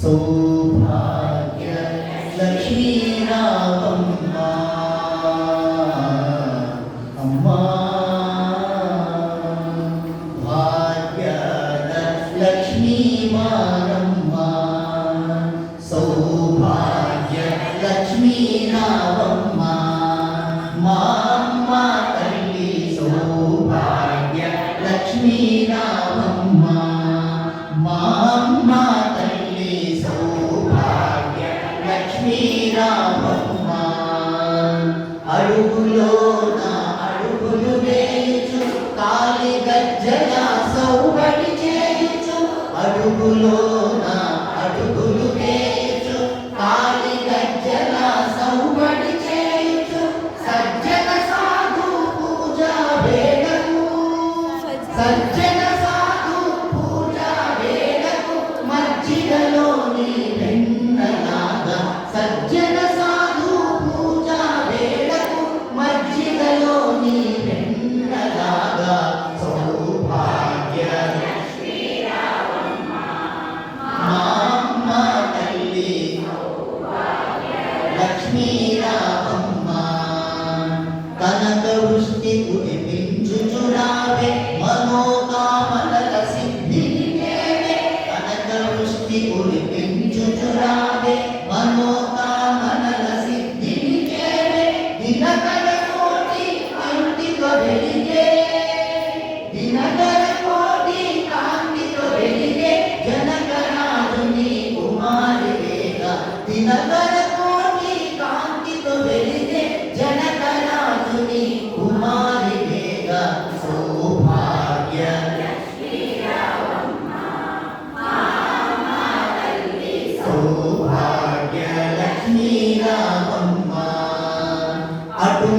സൗഭാഗ്യ ലക്ഷ്മീനാഥമ്മ അമ്മ ഭാഗ്യത ലക്ഷ്മീമാനമ്മ സൗഭാഗ്യ ലക്ഷ്മീനാഥമ്മ అడుగులో Gracias.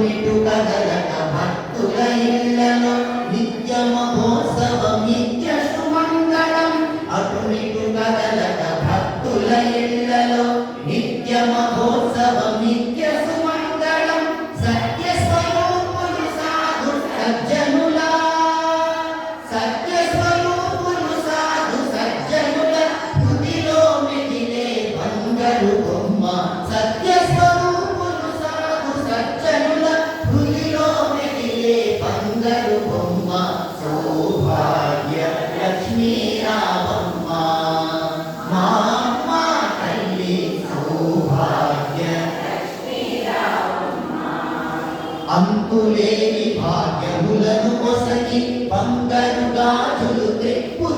ఇటు కదలక భక్తుల ఇళ్ళలో నిత్య మహోత్సవం నిత్య సుమంగళం అటు ఇటు కదలక భక్తుల ఇళ్ళలో నిత్య మహోత్సవం అంతులేని భాగ్యములను కొసకి బంగారు గాజులు త్రిప్పు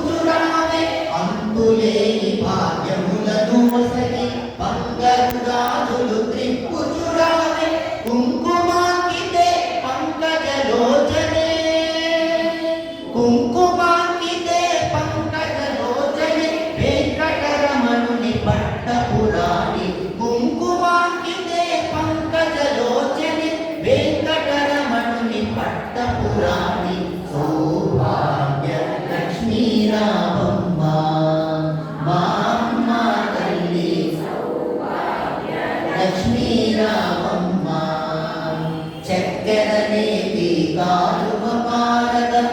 ഭാരതം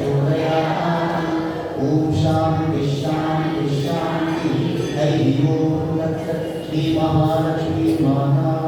शांति शांति शांति। हरि ओम लक्ष्मी महालक्ष्मी माता